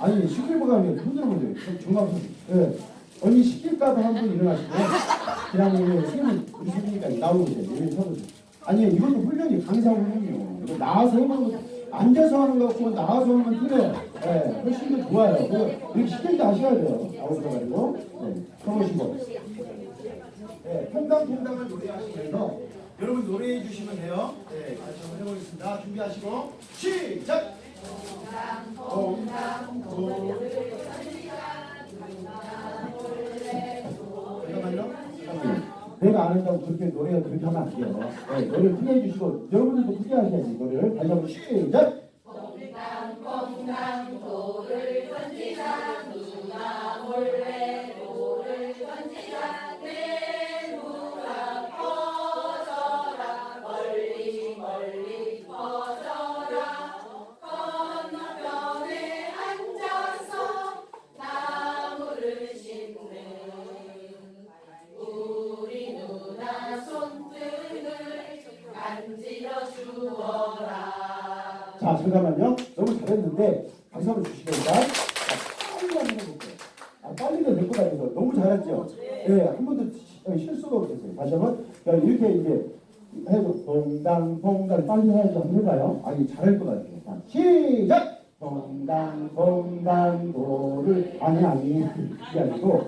아니 시킬보다 아니라 흔들어 보세요. 정말 예. 언니 시킬까봐 한분 일어나시고요. 그냥 우리 선생님 우리 선생님까 나오고 계세요. 여기 서보세요. 아니 이것도 훈련이 강사 훈련이에요. 이거 나와서 해보는 거 앉아서 하는 거 같고 나와서 건 틀려요. 예, 훨씬 더 좋아요. 이렇게 시킬 때 하셔야 돼요. 나오셔가지고 네, 서보시고. 네, 통당통당을 노래하시면서 여러분 노래해 주시면 돼요. 네, 같이 한번 해보겠습니다. 준비하시고 시작. 내가 안 한다고 그렇게 노래가 그렇게 하면 안 돼요. 네, 노래를 크게 해주시고 여러분들도 크게 하셔야지 노래를 다시 한번 시작. 자 잠깐만요. 너무 잘했는데 박수 한번 주시겠습니다. 자, 빨리 한번 해볼게요. 아, 빨리도 될것 같아서 너무 잘했죠. 예, 한 번도 시- 어, 실수가 없었어요. 다시 한번 자, 이렇게 이제 해도 동당 동당 빨리 해야지 한번 해봐요. 아니 잘할 것 같아요. 자, 시작. 동당 동당 도를 아니 아니 그게 아니고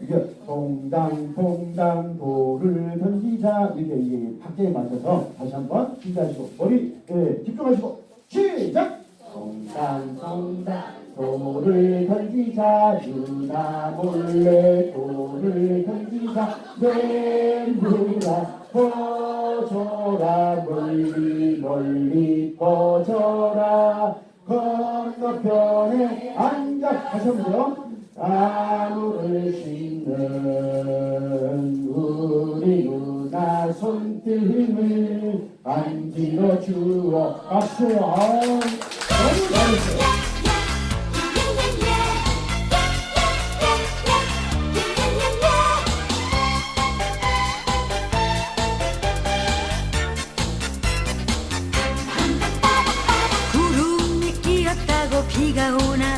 이게 동당 동당 돌을 던지자 이렇게 이게 박자에 맞춰서 다시 한번 준비하시고 머리 예, 집중하시고 시작! 동당 동당 돌을 던지자 누나 몰래 돌을 던지자 내 누나 퍼져라 멀리 멀리 퍼져라. 건너편에 앉아 하셨고요. 나무를 심는 우리 누나 손등을 만질러 주어 박수 아 너무 잘했어요 비가 오나